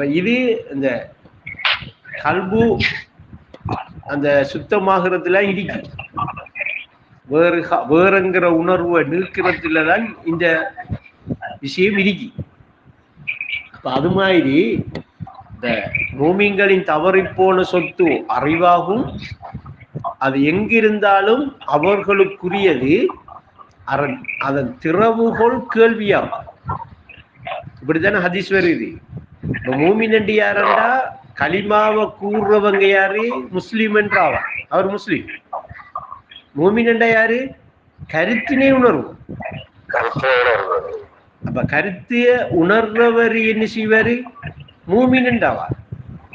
இது இந்த கல்பு அந்த சுத்தமாகிறதுல இடிக்கு வேறு வேறுங்கிற உணர்வை நிற்கிறதுல தான் இந்த விஷயம் இடிக்கு அப்ப அது மாதிரி இந்த பூமிங்களின் தவறி போன சொத்து அறிவாகும். அது எங்கிருந்தாலும் அவர்களுக்குரியது. அதன் அதன் திறவுகோல் கேள்வியாகும். இப்படித்தானே ஹதீஸ் வருது. இப்ப மூமின் என்று யாரண்டா? கலிமாவை கூறுறவங்க யாரு? முஸ்லீம் என்றாவா? அவர் முஸ்லீம். மூமின் என்றா யாரு? கருத்தினை உணர்வு. அப்ப கருத்திய உணர்றவர் என்ன செய்வாரு? மூமின் என்றாவா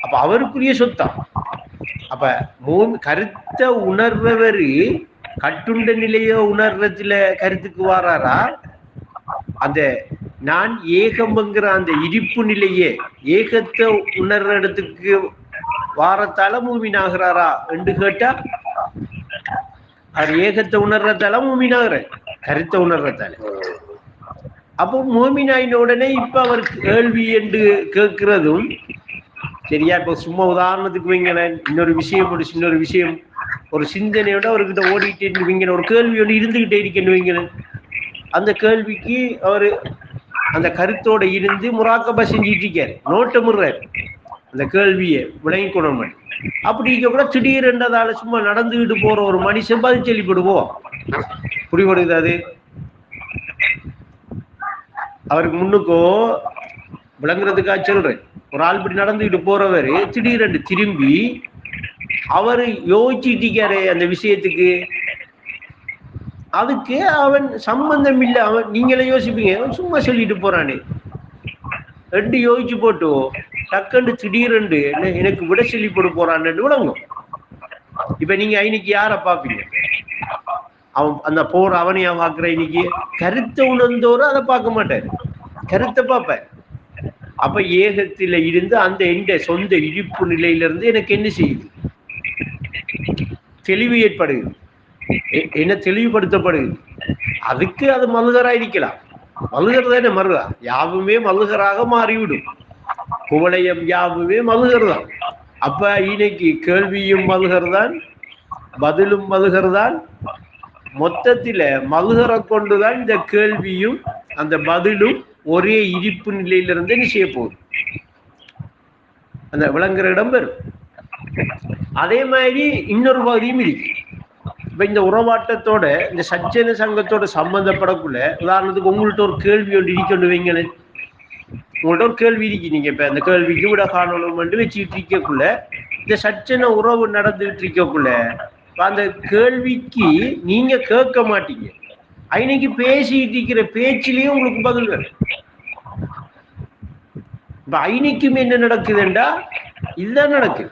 அப்ப அவருக்குரிய சொத்தா? அப்ப மூமி கருத்த உணர்றவரு கட்டுண்ட நிலைய உணர்றதுல கருத்துக்கு வாராரா? அந்த நான் ஏகம்ங்கிற அந்த இருப்பு நிலையே ஏகத்தை உணர்ற இடத்துக்கு வாரத்தால மூமின் ஆகிறாரா என்று கேட்டா அவர் ஏகத்தை உணர்றதால மூமின் ஆகுற கருத்தை உணர்றதால. அப்போ மோமினாயின உடனே இப்ப அவர் கேள்வி என்று கேட்கிறதும் சரியா இப்ப சும்மா உதாரணத்துக்கு வைங்களேன் இன்னொரு விஷயம் ஒரு இன்னொரு விஷயம். ஒரு சிந்தனையோட அவர்கிட்ட ஓடிட்டு வைங்களேன் ஒரு கேள்வியோட இருந்துகிட்டே இருக்கேன்னு வைங்களேன் அந்த கேள்விக்கு அவரு அந்த கருத்தோட இருந்து முராக்கபா செஞ்சிட்டு இருக்காரு நோட்டமுறாரு அந்த கேள்வியை விளங்கிக்கணும் அப்படி இருக்க கூட திடீரென்றதால சும்மா நடந்துகிட்டு போற ஒரு மனுஷன் பதில் சொல்லிப்படுவோம் புரிபடுது அது? அவருக்கு முன்னுக்கோ விளங்குறதுக்காக சொல்றேன். ஒரு ஆள் இப்படி நடந்துகிட்டு போறவரு திடீரென்று திரும்பி அவரு யோசிச்சுட்டு இருக்காரு அந்த விஷயத்துக்கு. அதுக்கு அவன் சம்பந்தம் இல்லை அவன் நீங்களே யோசிப்பீங்க அவன் சும்மா சொல்லிட்டு போறானே. ரெண்டு யோசிச்சு போட்டு டக்குன்னு திடீரெண்டு என்ன எனக்கு விட சொல்லி போட்டு போறான்னு விளங்கும். இப்ப நீங்க இன்னைக்கு யார பாப்பீங்க அவன் அந்த போற அவனையா பாக்குற இன்னைக்கு? கருத்தை உணர்ந்தோரும் அதை பார்க்க மாட்டாரு. கருத்தை பார்ப்பேன் அப்ப ஏகத்தில இருந்து அந்த எந்த சொந்த இழிப்பு நிலையில இருந்து எனக்கு என்ன செய்யுது? தெளிவு ஏற்படுகிறது. என்ன தெளிவுபடுத்தப்படுகிறது? அதுக்கு அது மல்லுகரா இருக்கலாம் மல்லுகர் தானே மருதா யாவுமே மல்லுகராக மாறிவிடும். குவளையம் யாவுமே மல்லுகர் தான். அப்ப இன்னைக்கு கேள்வியும் மல்லுகர் தான் பதிலும் மல்லுகர் தான். மொத்தத்தில மல்லுகரை கொண்டுதான் இந்த கேள்வியும் அந்த பதிலும் ஒரே இருப்பு நிலையிலிருந்து என்ன செய்ய போகுது? அந்த விளங்குற இடம் பெறும் அதே மாதிரி இன்னொரு பகுதியும் இருக்கு. இப்ப இந்த உறவாட்டத்தோட இந்த சஜ்ஜன சங்கத்தோட சம்பந்தப்படக்குள்ள உதாரணத்துக்கு உங்கள்ட்ட ஒரு கேள்வி ஒன்று இருக்கணும் வைங்களேன். உங்கள்ட்ட ஒரு கேள்வி இருக்கு. நீங்க இப்ப அந்த கேள்விக்கு விட காணணும் வச்சுக்கிட்டு இருக்கக்குள்ள இந்த சச்சன உறவு நடந்துகிட்டு இருக்கக்குள்ள அந்த கேள்விக்கு நீங்க கேட்க மாட்டீங்க. அன்னைக்கு பேசிட்டு இருக்கிற பேச்சிலேயே உங்களுக்கு பதில் வேணும். இப்ப ஐனிக்கும் என்ன நடக்குதுண்டா? இதுதான் நடக்குது.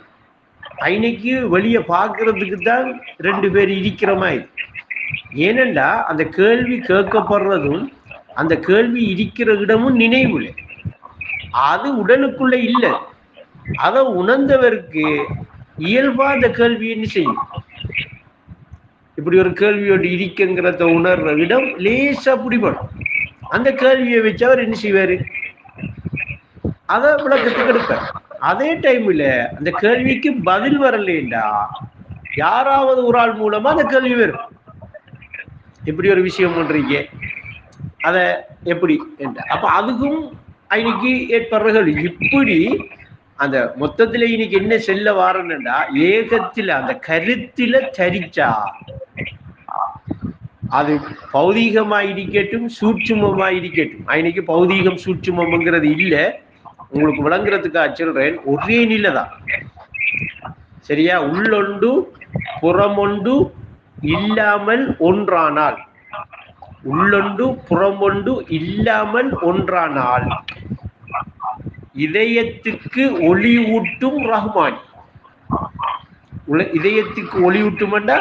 அன்னைக்கு வெளிய பாக்குறதுக்கு தான் ரெண்டு பேர் இருக்கிற மாதிரி. ஏனெண்டா அந்த கேள்வி கேட்கப்படுறதும் அந்த கேள்வி இருக்கிற இடமும் நினைவுல. அது உடலுக்குள்ள இல்லை. அதை உணர்ந்தவருக்கு இயல்பா அந்த கேள்வி என்ன செய்யும்? இப்படி ஒரு கேள்வியோடு இருக்குங்கிறத உணர்ற இடம் லேசா பிடிபடும். அந்த கேள்வியை வச்சு அவர் என்ன செய்வாரு? அதை விளக்கத்துக்கு எடுப்பார். அதே டைம்ல அந்த கேள்விக்கு பதில் வரலேண்டா யாராவது ஒரு ஆள் மூலமா அந்த கேள்வி வரும். இப்படி ஒரு விஷயம் பண்றீங்க. அத எப்படி அப்ப அதுக்கும் இன்னைக்கு ஏற்படுற கேள்வி இப்படி அந்த மொத்தத்துல இன்னைக்கு என்ன செல்ல வாரணும்டா? ஏகத்துல அந்த கருத்துல தரிச்சா அது பௌதீகமா இருக்கட்டும் சூட்சுமமா இருக்கட்டும். இன்னைக்கு பௌதீகம் சூட்சுமம்ங்கிறது இல்ல. உங்களுக்கு விளங்குறதுக்காக சொல்றேன் ஒரே நிலை தான். சரியா? உள்ளொண்டு புறமொண்டு இல்லாமல் ஒன்றானால். உள்ளொண்டு புறமொண்டு இல்லாமல் ஒன்றானால். இதயத்துக்கு ஒளி ஊட்டும் ரஹ்மான் இதயத்துக்கு ஒளி ஊட்டுமெண்டா?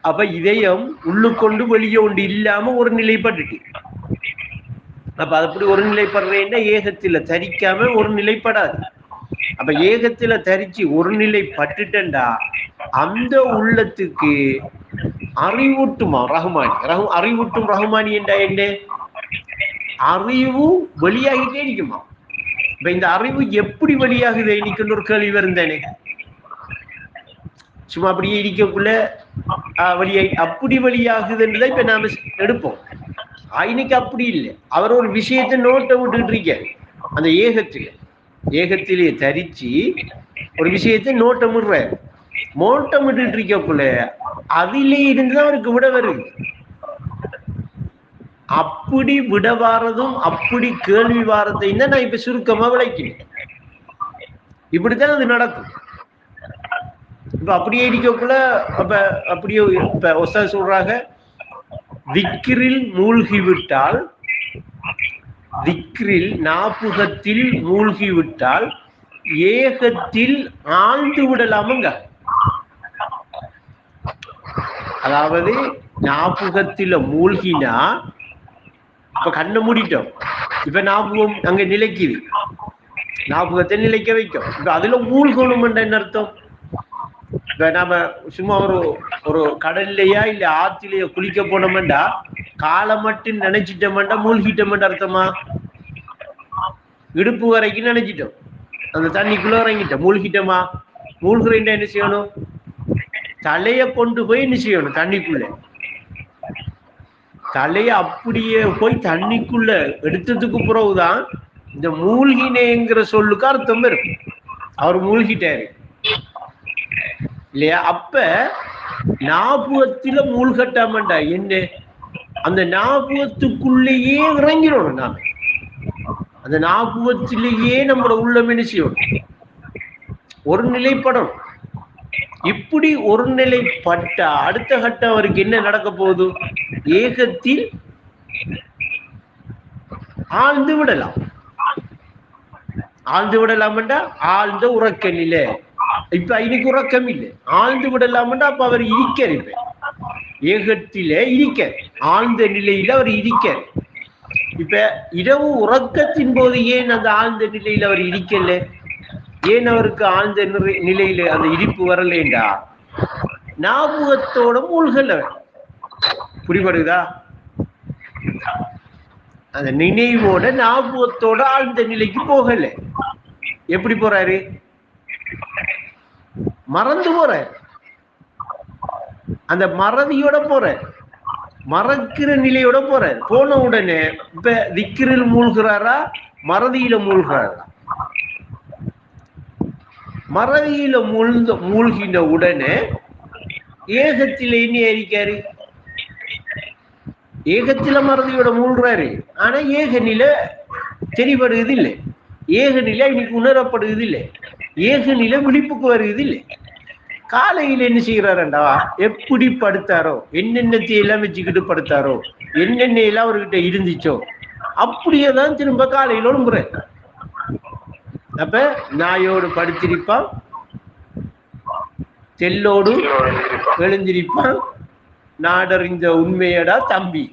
அப்ப இதயம் உள்ளுக்கொண்டு வெளியே ஒன்று இல்லாம ஒரு நிலைப்பட்டுட்டு. அப்ப அப்படி ஒரு நிலைப்படுறேன்னா ஏகத்துல தரிக்காம ஒரு நிலைப்படாது. அப்ப ஏகத்துல தரிச்சு ஒரு நிலை பட்டுட்டா அந்த உள்ளத்துக்கு அறிவூட்டுமா ரஹ்மானி ரஹ் அறிவூட்டும் ரஹ்மானி என்றா என்ன? அறிவு வெளியாகிட்டே இருக்குமா இப்ப இந்த அறிவு எப்படி வெளியாகுது இன்னைக்கு ஒரு கேள்வி வருந்தானே. சும்மா அப்படியே இருக்கக்குள்ள ஆஹ், அப்படி வெளியாகுதுன்றதை இப்ப நாம எடுப்போம். இன்னைக்கு அப்படி இல்லை. அவர் ஒரு விஷயத்தை நோட்டை விட்டுட்டு இருக்காரு. அந்த ஏகத்தில் ஏகத்திலே தரிச்சு ஒரு விஷயத்தை நோட்டம் விடுறாரு. நோட்டம் விட்டுட்டு இருக்கக்குள்ள அதிலே இருந்துதான் அவருக்கு விட வருது. அப்படி விட வாரதும் அப்படி கேள்வி வாரத்தையும் தான் நான் இப்ப சுருக்கமா விளைக்கிறேன் இப்படித்தான் அது நடக்கும். இப்ப அப்படியே இருக்கக்குள்ள அப்ப அப்படியே இப்ப ஒசா சொல்றாங்க திக்ரில் மூழ்கி விட்டால் திக்ரில் நாப்புகத்தில் மூழ்கி விட்டால் ஏகத்தில் ஆழ்ந்து விடலாமுங்க. அதாவது ஞாபகத்தில மூழ்கினா இப்ப கண்ணை மூடிட்டோம். இப்ப ஞாபகம் அங்க நிலைக்குது. ஞாபகத்தை நிலைக்க வைக்கும். இப்ப அதுல மூழ்கணும் என்ன அர்த்தம்? இப்ப நாம சும்மா ஒரு ஒரு கடல்லையா இல்ல ஆத்திலேயோ குளிக்க போனோம்டா காலை மட்டும் நினைச்சிட்டோம்டா மூழ்கிட்டோம்டா அர்த்தமா? இடுப்பு வரைக்கும் நினைச்சிட்டோம். அந்த தண்ணிக்குள்ள இறங்கிட்டோம். மூழ்கிட்டோமா? மூழ்கிறேன் என்ன செய்யணும்? தலைய கொண்டு போய் என்ன செய்யணும் தண்ணிக்குள்ள? தலைய அப்படியே போய் தண்ணிக்குள்ள எடுத்ததுக்கு பிறகுதான் இந்த மூழ்கினேங்கிற சொல்லுக்கு அர்த்தம் இருக்கு. அவர் மூழ்கிட்டாரு. இல்லையா? அப்ப ஞாபகத்துல மூழ்கட்டாமண்டா என்ன? அந்த ஞாபகத்துக்குள்ளேயே இறங்கிடணும் நாம. அந்த ஞாபகத்திலேயே நம்மளோட உள்ளம் என்ன செய்யணும்? ஒரு நிலைப்படம். இப்படி ஒரு நிலைப்பட்டா அடுத்த கட்டம் அவருக்கு என்ன நடக்க போகுது? ஏகத்தில் ஆழ்ந்து விடலாம். ஆழ்ந்து விடலாம்டா ஆழ்ந்த உறக்க நிலை. இப்ப இன்னைக்கு உறக்கம் இல்லை ஆழ்ந்து விடலாம்டா அப்ப அவர் இருக்கார் இப்ப. ஏகத்திலே இருக்க ஆழ்ந்த நிலையில அவர் இருக்க இப்ப இரவு உறக்கத்தின் போது ஏன் அந்த ஆழ்ந்த நிலையில அவர் இருக்கல ஏன் அவருக்கு ஆழ்ந்த நிலையில அந்த இருப்பு வரலேண்டா ஞாபகத்தோட மூழ்கல அவர். புரிபடுதா அந்த நினைவோட ஞாபகத்தோட ஆழ்ந்த நிலைக்கு போகல. எப்படி போறாரு? மறந்து போற. அந்த மறதியோட போற. மறக்கிற நிலையோட போற. போன உடனே இப்ப திக்கிரில் மூழ்கிறாரா? மறதியில மூழ்கிறாரா? மறதியில மூழ்ந்த மூழ்கின உடனே ஏகத்தில என்ன இருக்காரு ஏகத்தில மறதியோட மூழ்கிறாரு. ஆனா ஏக நிலை தெரிபடுகிறது இல்லை ஏக நிலை இன்னைக்கு உணரப்படுகிறது இல்லை ஏக நிலை விழிப்புக்கு வருகிறது இல்லை காலையில என்ன செய்கிறாரண்டா? எப்படி படுத்தாரோ? என்னென்னத்தை எல்லாம் வச்சுக்கிட்டு படுத்தாரோ? என்னென்ன எல்லாம் அவர்கிட்ட இருந்துச்சோ? அப்படியே தான் திரும்ப காலையில் ஒழுங்குறாரு அப்ப நாயோடு படுத்திருப்பான். தெல்லோடு எழுந்திருப்பான். நாடறிந்த உண்மையடா தம்பி.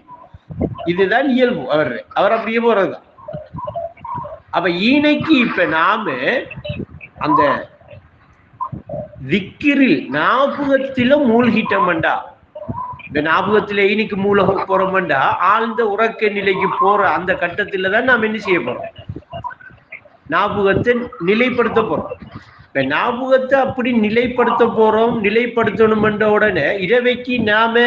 இதுதான் இயல்பு. அவர் அவர் அப்படியே போறதுதான். அப்ப ஈனைக்கு இப்ப நாம அந்த திக்கிரில் ஞாபகத்தில மூழ்கிட்டோம்டா இந்த ஞாபகத்தில இனிக்கு மூழ்க போறோம்டா ஆழ்ந்த உறக்க நிலைக்கு போற அந்த கட்டத்துல தான் நாம் என்ன செய்ய போறோம்? ஞாபகத்தை நிலைப்படுத்த போறோம். இப்ப ஞாபகத்தை அப்படி நிலைப்படுத்த போறோம் நிலைப்படுத்தணும்ன்ற உடனே இரவைக்கு நாம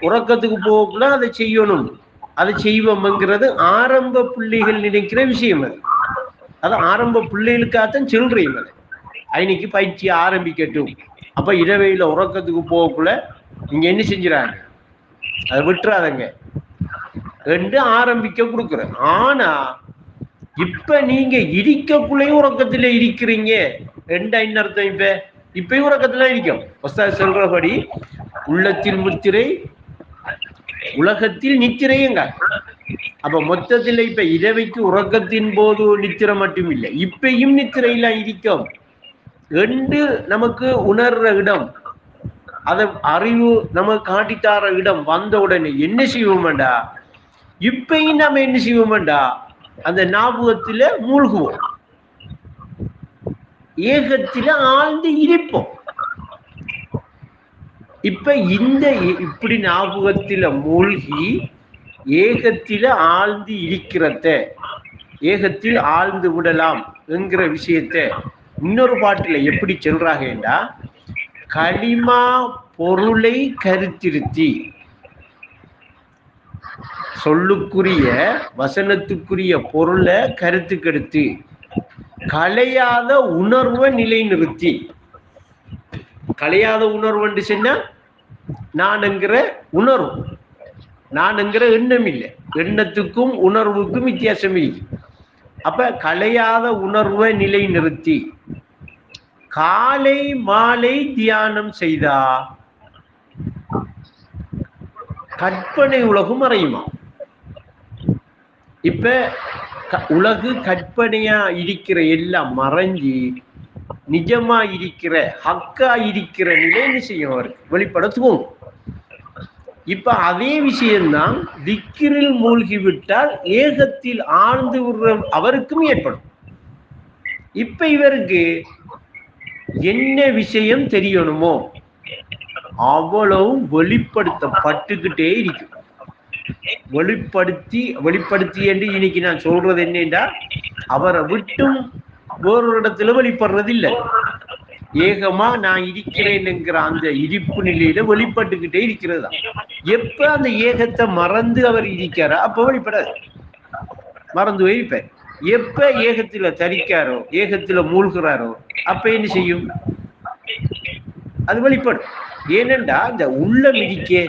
உறக்கத்துக்கு போகக்குள்ள அதை செய்யணும். அதை செய்வோம்ங்கிறது ஆரம்ப பிள்ளைகள் நினைக்கிற விஷயம் அது. அது ஆரம்ப பிள்ளைகளுக்காகத்தான் சொல்றீங்க அது அன்னைக்கு பயிற்சி ஆரம்பிக்கட்டும். அப்ப இரவையில உறக்கத்துக்கு போகக்குள்ள நீங்க என்ன செஞ்சுறாங்க? அதை விட்டுறாதங்க. ரெண்டு ஆரம்பிக்க கொடுக்குறேன். ஆனா இப்ப நீங்க இடிக்கக்குள்ளேயும் உறக்கத்துல இருக்கிறீங்க. ரெண்டா என்ன அர்த்தம் இப்ப இப்பயும் உறக்கத்துல இருக்கும் சொல்றபடி உள்ளத்தில் முத்திரை உலகத்தில் நித்திரையுங்க. அப்ப மொத்தத்துல இப்ப இரவைக்கு உறக்கத்தின் போது நித்திரை மட்டும் இல்லை இப்பயும் நித்திரையில இருக்கும். எண்டு நமக்கு உணர்ற இடம் அத அறிவு நம்ம காட்டித்தார இடம் வந்த உடனே என்ன செய்வோம்டா? இப்பயும் நம்ம என்ன செய்வோம்டா? அந்த ஞாபகத்துல மூழ்குவோம். ஏகத்தில ஆழ்ந்து இருப்போம். இப்ப இந்த இ- இப்படி ஞாபகத்தில மூழ்கி ஏகத்தில ஆழ்ந்து இருக்கிறத ஏகத்தில் ஆழ்ந்து விடலாம் என்கிற விஷயத்தை இன்னொரு பாட்டில் எப்படி சொல்றாங்க என்றா களிமா பொருளை கருத்திருத்தி. சொல்லுக்குரிய வசனத்துக்குரிய பொருளை கருத்துக்கெடுத்து கலையாத உணர்வை நிலைநிறுத்தி. கலையாத உணர்வுன்னு சொன்னா நான்ங்கிற உணர்வு. நான்ங்கிற எண்ணம் இல்லை. எண்ணத்துக்கும் உணர்வுக்கும் வித்தியாசம் இல்லை அப்ப கலையாத உணர்வை நிலை நிறுத்தி காலை மாலை தியானம் செய்தா கற்பனை உலகம் மறையுமா இப்ப க- உலகு கற்பனையா இருக்கிற எல்லாம் மறைஞ்சு நிஜமா இருக்கிற ஹக்கா இருக்கிற நிலை என்ன செய்யும் அவருக்கு. வெளிப்பட துவங்கும் இப்ப அதே விஷயம்தான் திக்கிரில் மூழ்கி விட்டால் ஏகத்தில் ஆழ்ந்து விடுற அவருக்கும் ஏற்படும். இப்ப இவருக்கு என்ன விஷயம் தெரியணுமோ அவ்வளவும் வெளிப்படுத்தப்பட்டுக்கிட்டே இருக்கும் வெளிப்படுத்தி வெளிப்படுத்தி என்று இன்னைக்கு நான் சொல்றது என்னென்றா அவரை விட்டும் வேறொரு இடத்துல வெளிப்படுறது இல்லை ஏகமா நான் இருக்கிறேன்ங்கிற அந்த இருப்பு நிலையில வெளிப்பட்டுக்கிட்டே இருக்கிறது தான். எப்ப அந்த ஏகத்தை மறந்து அவர் இருக்கிறாரோ அப்ப வெளிப்படாது. மறந்து வைப்பேன் எப்ப ஏகத்துல தரிக்காரோ ஏகத்துல மூழ்கிறாரோ அப்ப என்ன செய்யும்? அது வெளிப்படும். ஏனென்றா இந்த உள்ளம் இருக்கே.